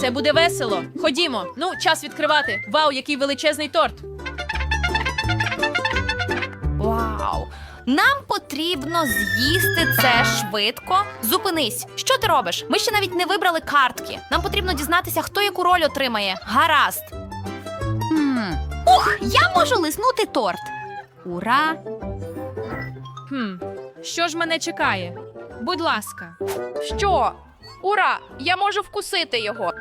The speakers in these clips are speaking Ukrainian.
Це буде весело. Ходімо. Ну, час відкривати. Вау, який величезний торт. Вау! Нам потрібно з'їсти це швидко. Зупинись. Що ти робиш? Ми ще навіть не вибрали картки. Нам потрібно дізнатися, хто яку роль отримає. Гаразд. Хм. Ух, я можу лиснути торт. Ура! Хм, що ж мене чекає? Будь ласка. Що? Ура! Я можу вкусити його.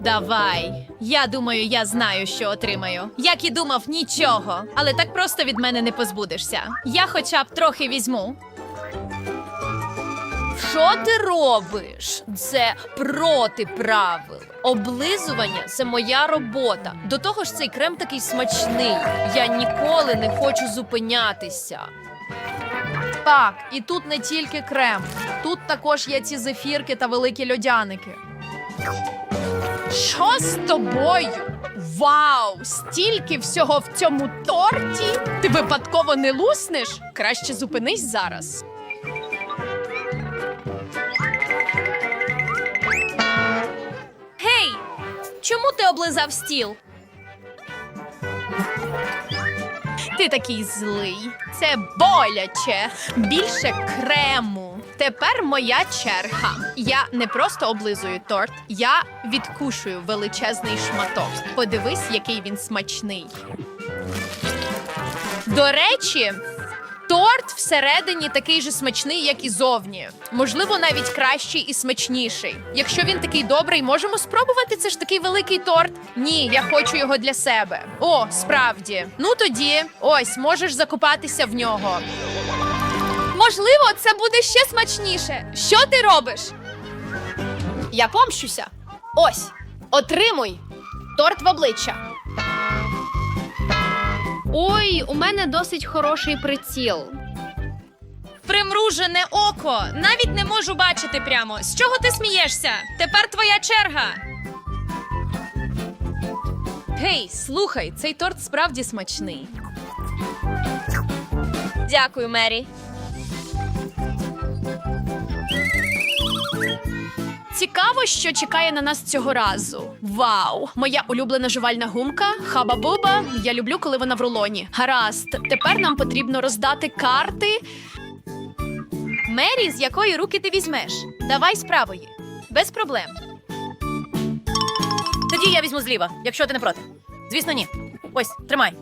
Давай. Я думаю, я знаю, що отримаю. Як і думав, нічого. Але так просто від мене не позбудешся. Я хоча б трохи візьму. Що ти робиш? Це проти правил. Облизування це моя робота. До того ж, цей крем такий смачний. Я ніколи не хочу зупинятися. Так, і тут не тільки крем. Тут також є ці зефірки та великі льодяники. Що з тобою? Вау! Стільки всього в цьому торті! Ти випадково не луснеш? Краще зупинись зараз. Гей! Чому ти облизав стіл? Ти такий злий. Це боляче. Більше крему. Тепер моя черга. Я не просто облизую торт, я відкушую величезний шматок. Подивись, який він смачний. До речі, торт всередині такий же смачний, як і зовні. Можливо, навіть кращий і смачніший. Якщо він такий добрий, можемо спробувати. Це ж такий великий торт. Ні, я хочу його для себе. О, справді. Ну тоді, ось можеш закопатися в нього. Можливо, це буде ще смачніше. Що ти робиш? Я помщуся. Ось, отримуй торт в обличчя. Ой, у мене досить хороший приціл. Примружене око. Навіть не можу бачити прямо. З чого ти смієшся? Тепер твоя черга. Гей, слухай, цей торт справді смачний. Дякую, Мері. Цікаво, що чекає на нас цього разу. Вау! Моя улюблена жувальна гумка хаба-буба. Я люблю, коли вона в рулоні. Гаразд, тепер нам потрібно роздати карти. Мері, з якої руки ти візьмеш? Давай з правої. Без проблем. Тоді я візьму зліва, якщо ти не проти. Звісно, ні. Ось, тримай.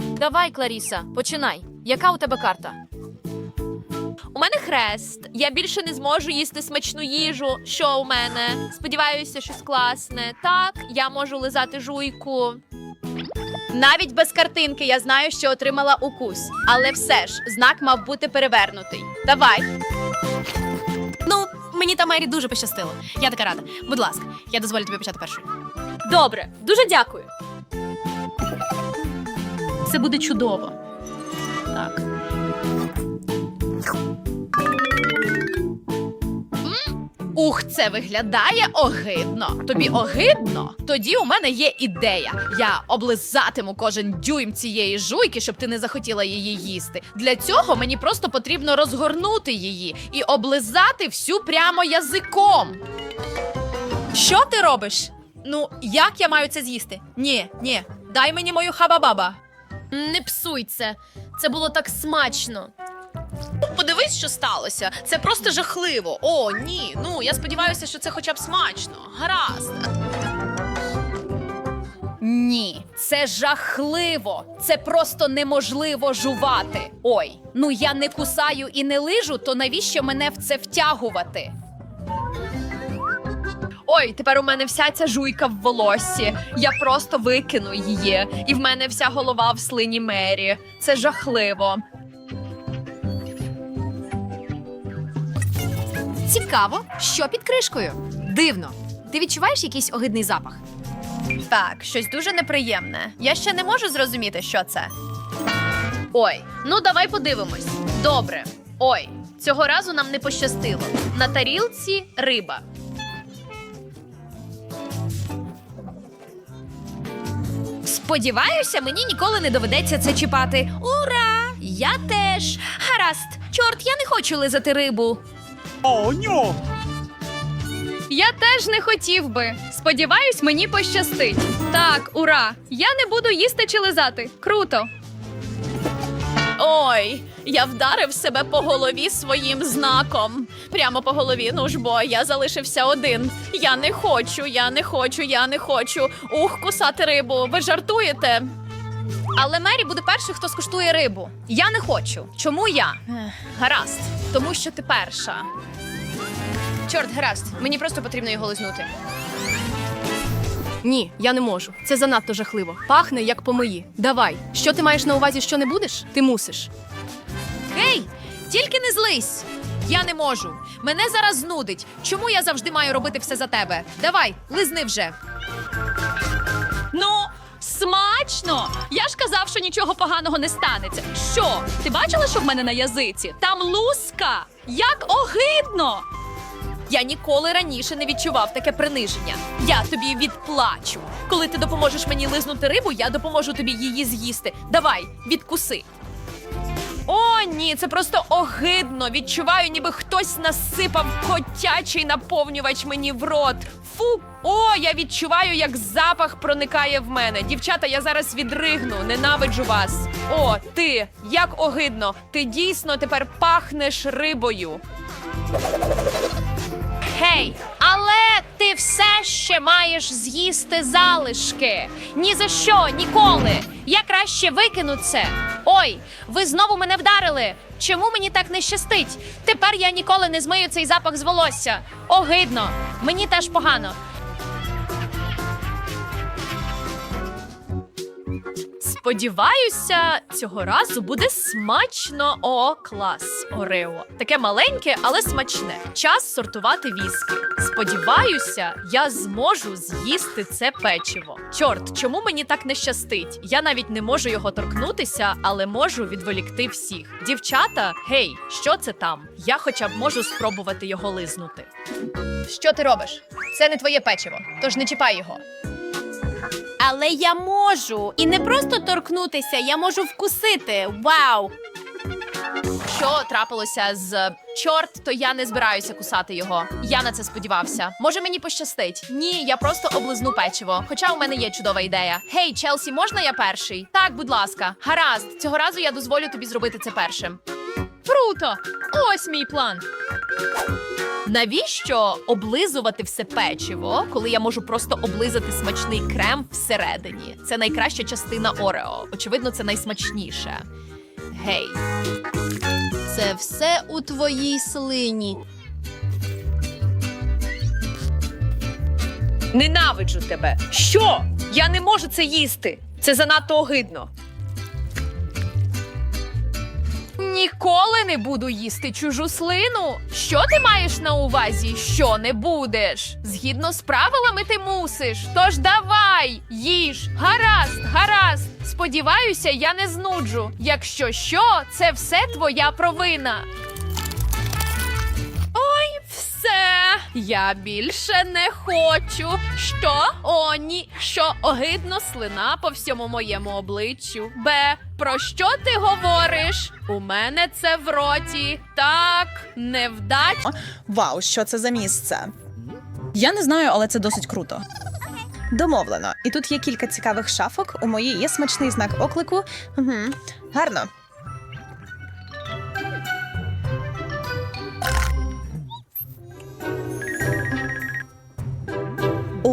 Давай, Кларіса, починай. Яка у тебе карта? У мене хрест. Я більше не зможу їсти смачну їжу. Що у мене? Сподіваюся, щось класне. Так, я можу лизати жуйку. Навіть без картинки я знаю, що отримала укус. Але все ж, знак мав бути перевернутий. Давай. Ну, мені та Мері дуже пощастило. Я така рада. Будь ласка, я дозволю тобі почати першою. Добре, дуже дякую. Це буде чудово. Так. Ух, це виглядає огидно. Тобі огидно? Тоді у мене є ідея. Я облизатиму кожен дюйм цієї жуйки, щоб ти не захотіла її їсти. Для цього мені просто потрібно розгорнути її і облизати всю прямо язиком. Що ти робиш? Ну, як я маю це з'їсти? Ні, ні, дай мені мою хабабаба. Не псуй це. Це було так смачно. Подивись, що сталося. Це просто жахливо. О, ні. Ну я сподіваюся, що це хоча б смачно. Гаразд. Ні, це жахливо. Це просто неможливо жувати. Ой, ну я не кусаю і не лижу, то навіщо мене в це втягувати? Ой, тепер у мене вся ця жуйка в волоссі. Я просто викину її, і в мене вся голова в слині Мері. Це жахливо. Цікаво, що під кришкою? Дивно. Ти відчуваєш якийсь огидний запах? Так, щось дуже неприємне. Я ще не можу зрозуміти, що це. Ой, ну давай подивимось. Добре. Ой, цього разу нам не пощастило. На тарілці риба. Сподіваюся, мені ніколи не доведеться це чіпати. Ура! Я теж. Гаразд. Чорт, я не хочу лизати рибу. Oh no! Я теж не хотів би. Сподіваюсь, мені пощастить. Так, ура! Я не буду їсти чи лизати. Круто. Ой, я вдарив себе по голові своїм знаком. Прямо по голові. Ну ж бо я залишився один. Я не хочу, я не хочу, я не хочу. Ух, кусати рибу. Ви жартуєте? Але Мері буде перший, хто скуштує рибу. Я не хочу. Чому я? Гаразд, тому що ти перша. Чорт, гаразд. Мені просто потрібно його лизнути. Ні, я не можу. Це занадто жахливо. Пахне як помиї. Давай. Що ти маєш на увазі, що не будеш? Ти мусиш. Гей, тільки не злись. Я не можу. Мене зараз знудить. Чому я завжди маю робити все за тебе? Давай, лизни вже. Ну, смачно! Я ж казав, що нічого поганого не станеться. Що? Ти бачила, що в мене на язиці? Там луска! Як огидно! Я ніколи раніше не відчував таке приниження. Я тобі відплачу. Коли ти допоможеш мені лизнути рибу, я допоможу тобі її з'їсти. Давай, відкуси. О, ні, це просто огидно. Відчуваю, ніби хтось насипав котячий наповнювач мені в рот. Фу! О, я відчуваю, як запах проникає в мене. Дівчата, я зараз відригну, ненавиджу вас. О, ти, як огидно! Ти дійсно тепер пахнеш рибою. Гей, але ти все ще маєш з'їсти залишки. Ні за що, ніколи. Я краще викину це. Ой, ви знову мене вдарили. Чому мені так не щастить? Тепер я ніколи не змию цей запах з волосся. Огидно. Мені теж погано. Сподіваюся, цього разу буде смачно. О, клас, Орео. Таке маленьке, але смачне. Час сортувати віскі. Сподіваюся, я зможу з'їсти це печиво. Чорт, чому мені так не щастить? Я навіть не можу його торкнутися, але можу відволікти всіх. Дівчата, гей, що це там? Я хоча б можу спробувати його лизнути. Що ти робиш? Це не твоє печиво, тож не чіпай його. Але я можу. І не просто торкнутися, я можу вкусити. Вау! Що трапилося з чорт, то я не збираюся кусати його. Я на це сподівався. Може мені пощастить? Ні, я просто облизну печиво. Хоча у мене є чудова ідея. Гей, Челсі, можна я перший? Так, будь ласка. Гаразд, цього разу я дозволю тобі зробити це першим. Круто! Ось мій план. Навіщо облизувати все печиво, коли я можу просто облизати смачний крем всередині? Це найкраща частина Орео. Очевидно, це найсмачніше. Гей. Це все у твоїй слині. Ненавиджу тебе. Що? Я не можу це їсти. Це занадто огидно. Ніколи не буду їсти чужу слину. Що ти маєш на увазі? Що не будеш? Згідно з правилами ти мусиш. Тож давай, їж. Гаразд, гаразд. Сподіваюся, я не знуджу. Якщо що, це все твоя провина. Я більше не хочу. Що? О, ні, що огидно слина по всьому моєму обличчю. Б. Про що ти говориш? У мене це в роті. Так, невдач. Вау, що це за місце? Я не знаю, але це досить круто. Домовлено. І тут є кілька цікавих шафок. У моїй є смачний знак оклику. Угу. Гарно.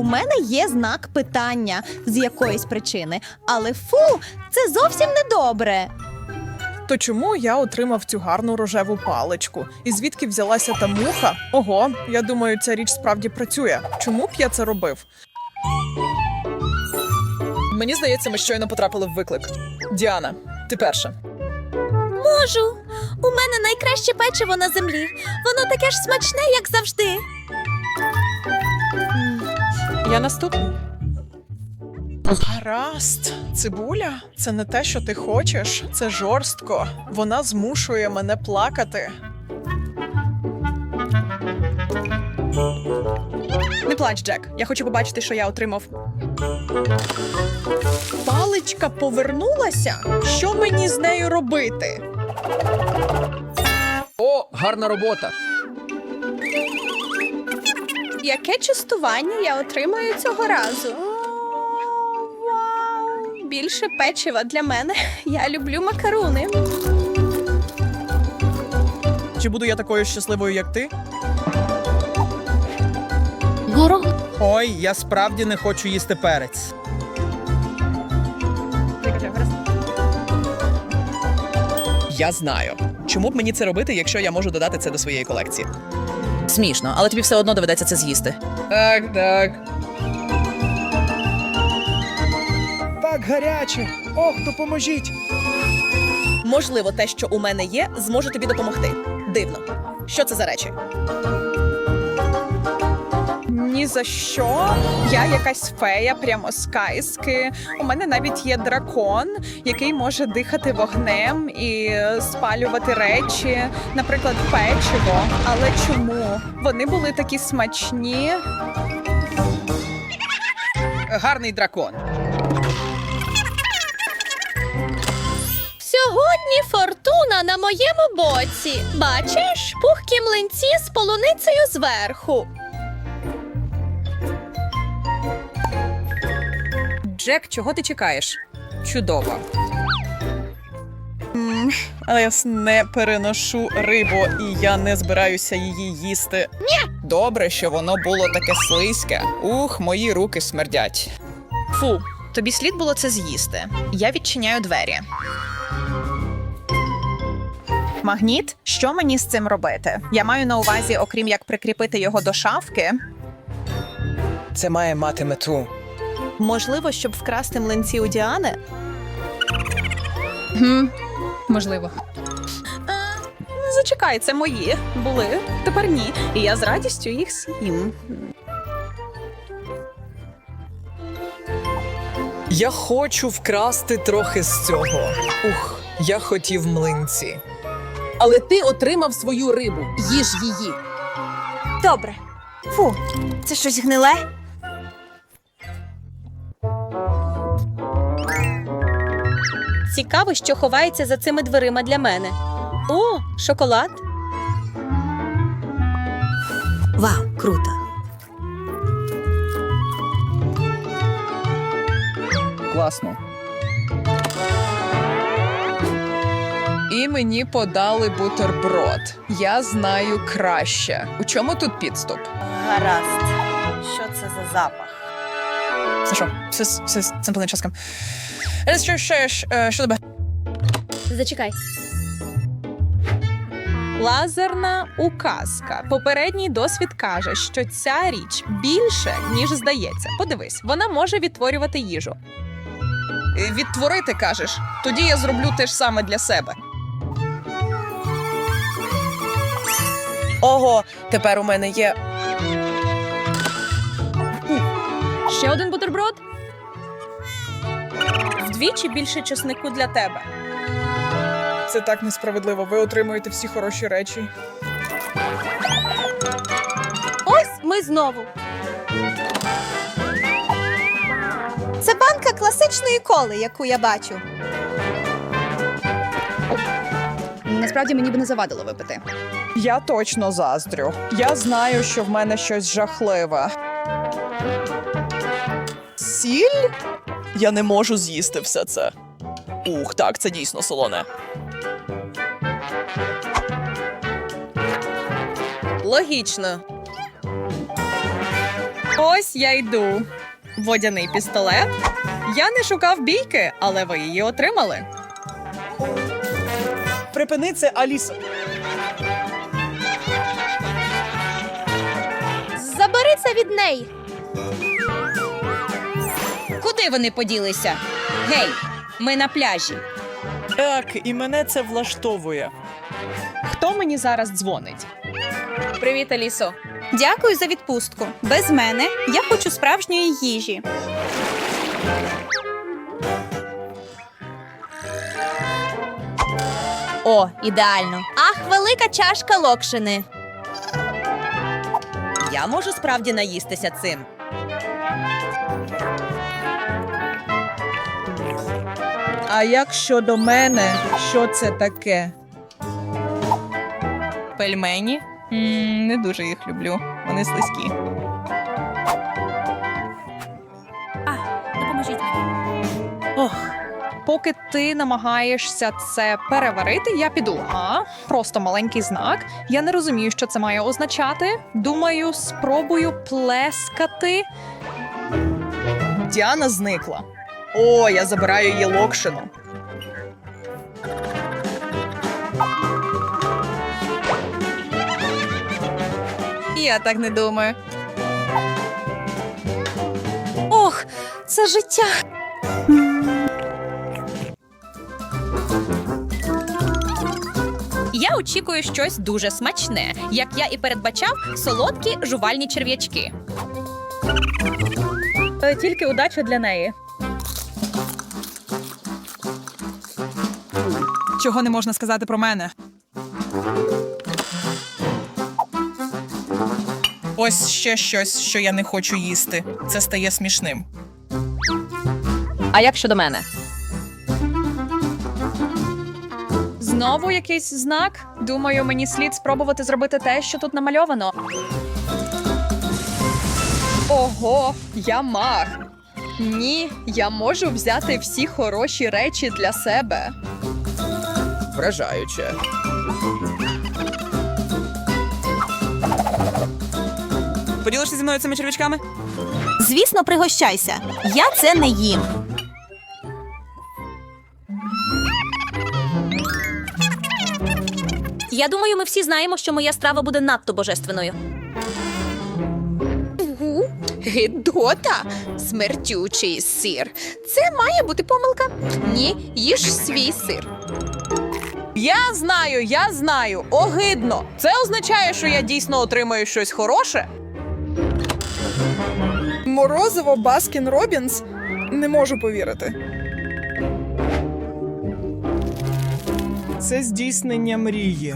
Мене є знак питання з якоїсь причини, але фу, це зовсім недобре. То чому я отримав цю гарну рожеву паличку? І звідки взялася та муха? Ого, я думаю, ця річ справді працює. Чому б я це робив? Мені здається, ми щойно потрапили в виклик. Діана, ти перша. Можу. У мене найкраще печиво на землі. Воно таке ж смачне, як завжди. Я наступний. Гаразд, цибуля це не те, що ти хочеш. Це жорстко. Вона змушує мене плакати. Не плач, Джек. Я хочу побачити, що я отримав. Паличка повернулася. Що мені з нею робити? О, гарна робота. Яке частування я отримаю цього разу? Більше печива для мене. Я люблю макаруни. Чи буду я такою щасливою, як ти? Горох. Ой, я справді не хочу їсти перець. Я знаю. Чому б мені це робити, якщо я можу додати це до своєї колекції? Смішно, але тобі все одно доведеться це з'їсти. Так, так. Так гаряче. Ох, допоможіть. Можливо, те, що у мене є, зможе тобі допомогти. Дивно. Що це за речі? Ні за що. Я якась фея, прямо з кайски. У мене навіть є дракон, який може дихати вогнем і спалювати речі, наприклад, печиво. Але чому? Вони були такі смачні. Гарний дракон. Сьогодні фортуна на моєму боці. Бачиш, пухкі млинці з полуницею зверху. Джек, чого ти чекаєш? Чудово. Але я не переношу рибу, і я не збираюся її їсти. Добре, що воно було таке слизьке. Ух, мої руки смердять. Фу, тобі слід було це з'їсти. Я відчиняю двері. Магніт, що мені з цим робити? Я маю на увазі, окрім як прикріпити його до шафки. Це має мати мету. Можливо, щоб вкрасти млинці у Діани? Можливо. Зачекай, це мої були. Тепер ні. І я з радістю їх з'їм. Я хочу вкрасти трохи з цього. Ух, я хотів млинці. Але ти отримав свою рибу. Їж її. Добре. Фу, це щось гниле. Цікаво, що ховається за цими дверима для мене. О, шоколад. Вау, круто. Класно. І мені подали бутерброд. Я знаю краще. У чому тут підступ? Гаразд. Що це за запах? Це що? Це, це, це цимпелин часком. Що, що, що, е, що тебе? Зачекай. Лазерна указка. Попередній досвід каже, що ця річ більше, ніж здається. Подивись, вона може відтворювати їжу. Е, Відтворити кажеш. Тоді я зроблю те ж саме для себе. Ого, тепер у мене є. Ще один бутерброд? Вдвічі більше чеснику для тебе. Це так несправедливо. Ви отримуєте всі хороші речі. Ось ми знову. Це банка класичної коли, яку я бачу. Насправді мені б не завадило випити. Я точно заздрю. Я знаю, що в мене щось жахливе. Сіль? Я не можу з'їсти все це. Ух, так, це дійсно солоне. Логічно. Ось я йду. Водяний пістолет. Я не шукав бійки, але ви її отримали. Припини це, Алісо. Це від неї. Куди вони поділися? Гей, ми на пляжі. Так, і мене це влаштовує. Хто мені зараз дзвонить? Привіт, Алісо. Дякую за відпустку. Без мене я хочу справжньої їжі. О, ідеально. Ах, велика чашка локшини. Я можу справді наїстися цим. А як щодо мене, що це таке? Пельмені? м не дуже їх люблю. Вони слизькі. Поки ти намагаєшся це переварити, я піду. А просто маленький знак. Я не розумію, що це має означати. Думаю, спробую плескати. Діана зникла. О, я забираю її локшину. Я так не думаю. Ох, це життя. Я очікую щось дуже смачне, як я і передбачав, солодкі жувальні черв'ячки. Е, Тільки удача для неї. Чого не можна сказати про мене? Ось ще щось, що я не хочу їсти. Це стає смішним. А як щодо мене? Знову якийсь знак. Думаю, мені слід спробувати зробити те, що тут намальовано. Ого, я маг. Ні, я можу взяти всі хороші речі для себе. Вражаюче. Поділишся зі мною цими черв'ячками? Звісно, пригощайся. Я це не їм. Я думаю, ми всі знаємо, що моя страва буде надто божественною. Гидота, смертючий сир. Це має бути помилка. Ні, їж свій сир. Я знаю, я знаю. Огидно. Це означає, що я дійсно отримаю щось хороше. Морозиво Баскін Робінс? Не можу повірити. Це здійснення мрії.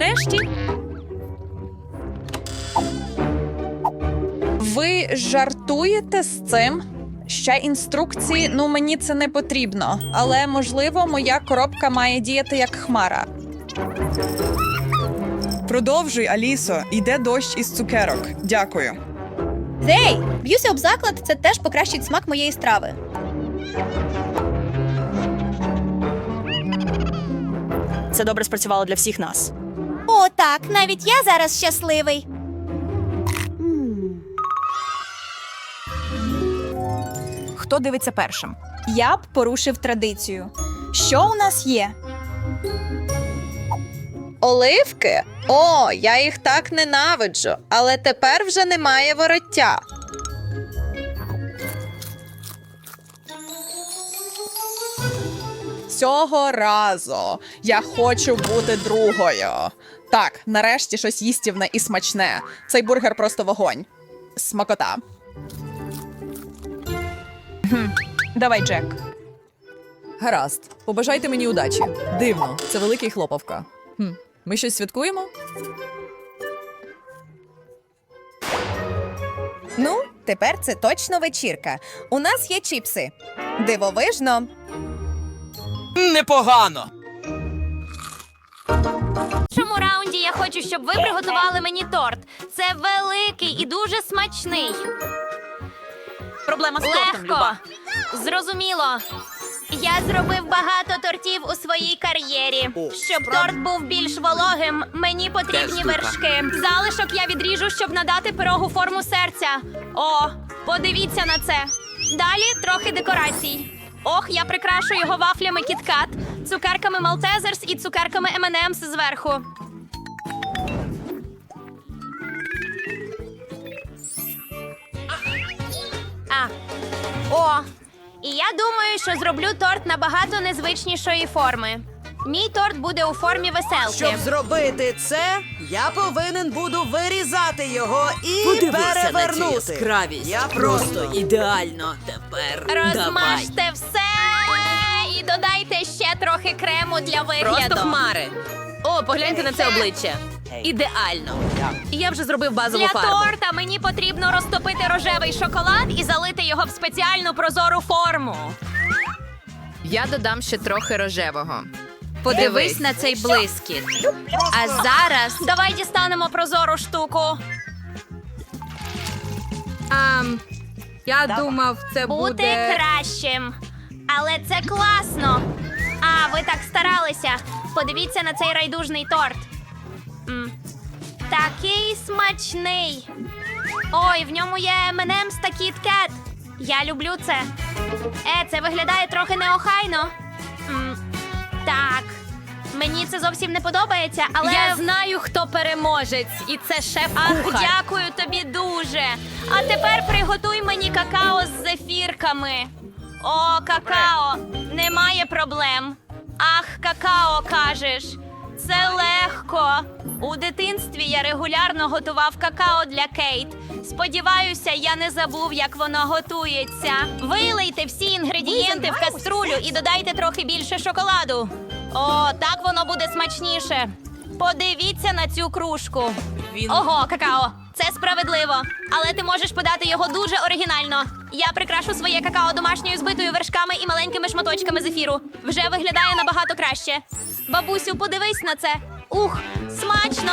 Нарешті. Ви жартуєте з цим? Ще інструкції, ну мені це не потрібно. Але можливо, моя коробка має діяти як хмара. Продовжуй, Алісо. Йде дощ із цукерок. Дякую. Гей, б'юся об заклад, це теж покращить смак моєї страви. Це добре спрацювало для всіх нас. О, так, навіть я зараз щасливий. Хто дивиться першим? Я б порушив традицію. Що у нас є? Оливки? О, я їх так ненавиджу, але тепер вже немає вороття. Цього разу я хочу бути другою. Так, нарешті щось їстівне і смачне. Цей бургер просто вогонь. Смакота. Давай, Джек. Гаразд, побажайте мені удачі. Дивно, це великий хлопавка. Хм. Ми щось святкуємо? Ну, тепер це точно вечірка. У нас є чіпси. Дивовижно. Непогано. В цьому раунді я хочу, щоб ви приготували мені торт. Це великий і дуже смачний. Проблема з Легко. Зрозуміло. Я зробив багато тортів у своїй кар'єрі. Щоб торт був більш вологим, мені потрібні вершки. Залишок я відріжу, щоб надати пирогу форму серця. О, подивіться на це. Далі трохи декорацій. Ох, я прикрашу його вафлями кіткат, цукерками Малтезерс і цукерками M&M's зверху. А, о, і я думаю, що зроблю торт набагато незвичнішої форми. Мій торт буде у формі веселки. Щоб зробити це, я повинен буду вирізати його і перевернути. яскравість. Я просто ідеально тепер. Розмажте все і додайте ще трохи крему для вигляду. хмари. О, погляньте на це обличчя. Ідеально. Я вже зробив базову Для торта мені потрібно розтопити рожевий шоколад і залити його в спеціальну прозору форму. Я додам ще трохи рожевого. Подивись на цей блискіт. А зараз давай дістанемо прозору штуку. Ам, Я думав, це Бути кращим. Але це класно. А, ви так старалися. Подивіться на цей райдужний торт. М. Такий смачний. Ой, в ньому є M&M's та Kit Kat. Я люблю це. Е, це виглядає трохи неохайно. Так. Мені це зовсім не подобається, але. Я знаю, хто переможець, і це шеф Ах, дякую тобі дуже. А тепер приготуй мені какао з зефірками. О, какао, немає проблем. Ах, какао кажеш. Це легко. У дитинстві я регулярно готував какао для Кейт. Сподіваюся, я не забув, як воно готується. Вилийте всі інгредієнти в каструлю і додайте трохи більше шоколаду. О, так воно буде смачніше. Подивіться на цю кружку. Ого, какао, це справедливо. Але ти можеш подати його дуже оригінально. Я прикрашу своє какао домашньою збитою вершками і маленькими шматочками зефіру. Вже виглядає набагато краще. Бабусю, подивись на це. Ух, смачно.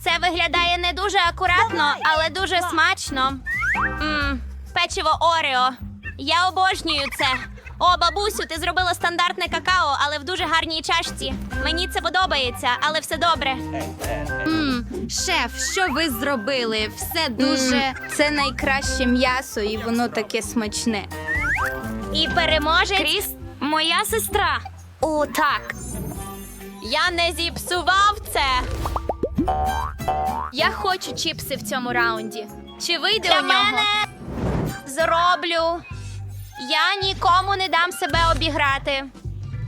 Це виглядає не дуже акуратно, але дуже смачно. Мм, печиво Орео. Я обожнюю це. О, бабусю, ти зробила стандартне какао, але в дуже гарній чашці. Мені це подобається, але все добре. Мм, шеф, що ви зробили? Все дуже. Це найкраще м'ясо, і воно таке смачне. І переможе Кріс, моя сестра. О, так. Я не зіпсував це. Я хочу чіпси в цьому раунді. Чи вийде Для у нього? мене. Зроблю. Я нікому не дам себе обіграти.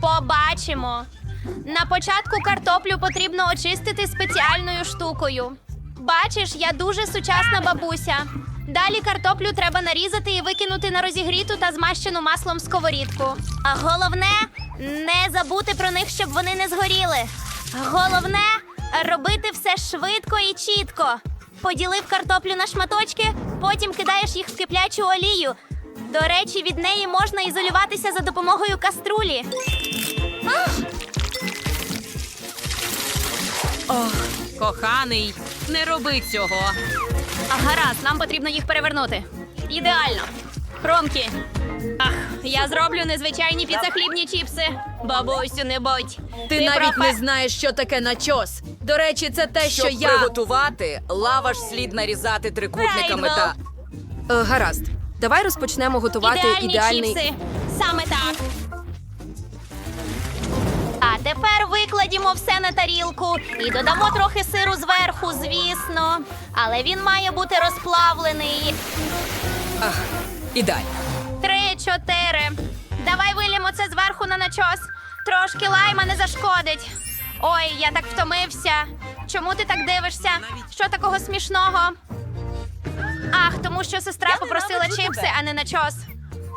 Побачимо. На початку картоплю потрібно очистити спеціальною штукою. Бачиш, я дуже сучасна бабуся. Далі картоплю треба нарізати і викинути на розігріту та змащену маслом сковорідку. А головне не забути про них, щоб вони не згоріли. Головне робити все швидко і чітко. Поділив картоплю на шматочки, потім кидаєш їх в киплячу олію. До речі, від неї можна ізолюватися за допомогою каструлі. Коханий, не роби цього. А гаразд, нам потрібно їх перевернути. Ідеально. Хромкі. Ах, я зроблю незвичайні піцахлібні чіпси. Бабусю, не будь. Ти, навіть профе- не знаєш, що таке начос. До речі, це те, що Щоб я. приготувати, лаваш слід нарізати трикутниками Рейнбоу. та. Е, гаразд. Давай розпочнемо готувати Ідеальні ідеальний. чіпси. Саме так. А тепер викладімо все на тарілку і додамо трохи сиру зверху, звісно. Але він має бути розплавлений. Ідеально. Три, чотири. Давай вилімо це зверху на начос. Трошки лайма не зашкодить. Ой, я так втомився. Чому ти так дивишся? Що такого смішного? Ах, тому що сестра попросила чипси, а не начос.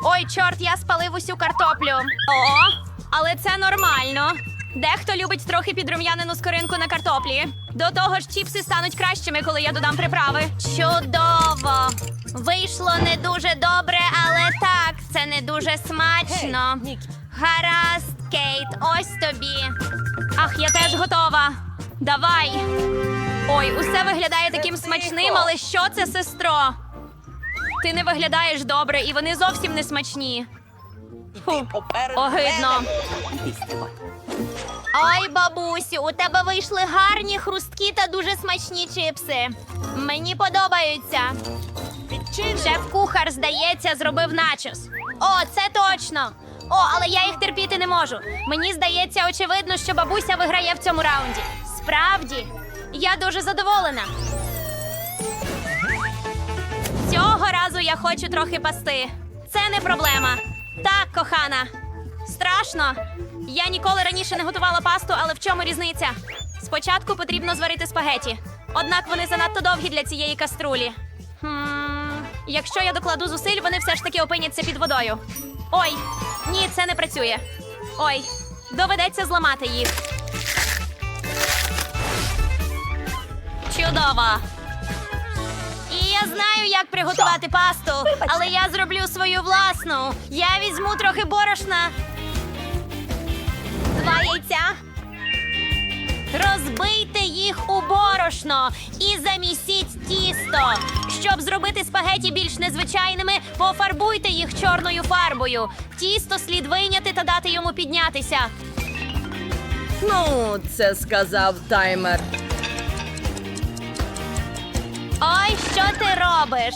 Ой, чорт, я спалив усю картоплю. О, але це нормально. Дехто любить трохи підрум'янену скоринку на картоплі. До того ж, чіпси стануть кращими, коли я додам приправи. Чудово! Вийшло не дуже добре, дуже смачно. Гаразд, Кейт, ось тобі. Ах, я теж готова. Давай. Ой, усе виглядає таким смачним, але що це, сестро? Ти не виглядаєш добре, і вони зовсім не смачні. Фу, огидно. Ой, бабусю, у тебе вийшли гарні, хрусткі та дуже смачні чипси. Мені подобаються. Шеф-кухар, здається, зробив начос. О, це точно. О, але я їх терпіти не можу. Мені здається, очевидно, що бабуся виграє в цьому раунді. Справді, я дуже задоволена. Цього разу я хочу трохи пасти. Це не проблема. Так, кохана. Страшно. Я ніколи раніше не готувала пасту, але в чому різниця? Спочатку потрібно зварити спагеті. Однак вони занадто довгі для цієї каструлі. Хм, Якщо я докладу зусиль, вони все ж таки опиняться під водою. Ой, ні, це не працює. Ой, доведеться зламати їх. Чудово. І я знаю, як приготувати пасту, але я зроблю свою власну. Я візьму трохи борошна. Два яйця. Розбийте їх у борошно і замісіть тісто. Щоб зробити спагеті більш незвичайними, пофарбуйте їх чорною фарбою. Тісто слід вийняти та дати йому піднятися. Ну, це сказав таймер. Ой, що ти робиш?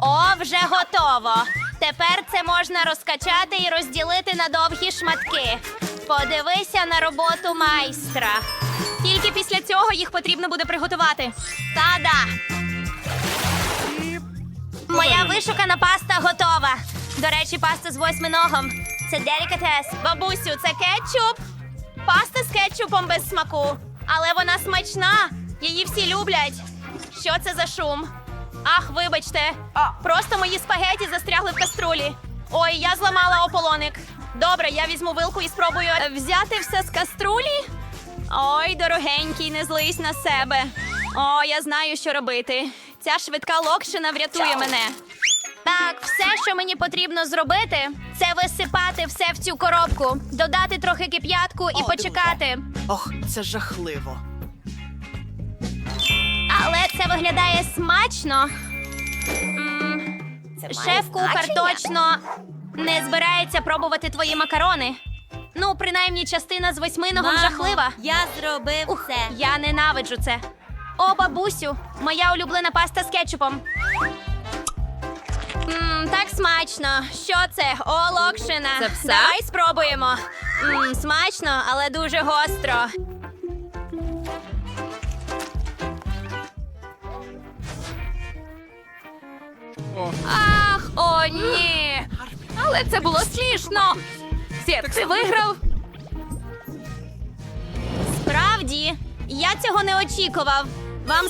О, вже готово. Тепер це можна розкачати і розділити на довгі шматки. Подивися на роботу майстра. Тільки після цього їх потрібно буде приготувати. Та-да! Моя вишукана паста готова. До речі, паста з восьминогом. Це делікатес. Бабусю, це кетчуп. Паста з кетчупом без смаку. Але вона смачна. Її всі люблять. Що це за шум? Ах, вибачте. Просто мої спагеті застрягли в каструлі. Ой, я зламала ополоник. Добре, я візьму вилку і спробую взяти все з каструлі. Ой, дорогенький, не злись на себе. О, я знаю, що робити. Ця швидка локшина врятує мене. Так, все, що мені потрібно зробити, це висипати все в цю коробку, додати трохи кип'ятку і почекати. Ох, це жахливо. Але це виглядає смачно. Шеф-кухар точно не збирається пробувати твої макарони. Ну, принаймні, частина з восьминогом Мамо, жахлива. Я зробив Ух, це. я ненавиджу це. О, бабусю, моя улюблена паста з кетчупом. Мм, так смачно. Що це? О, локшина. Це все? Давай спробуємо. Мм, смачно, але дуже гостро. Ах, о, ні. Але це було смішно. Сєт, ти виграв. Справді, я цього не очікував. Вам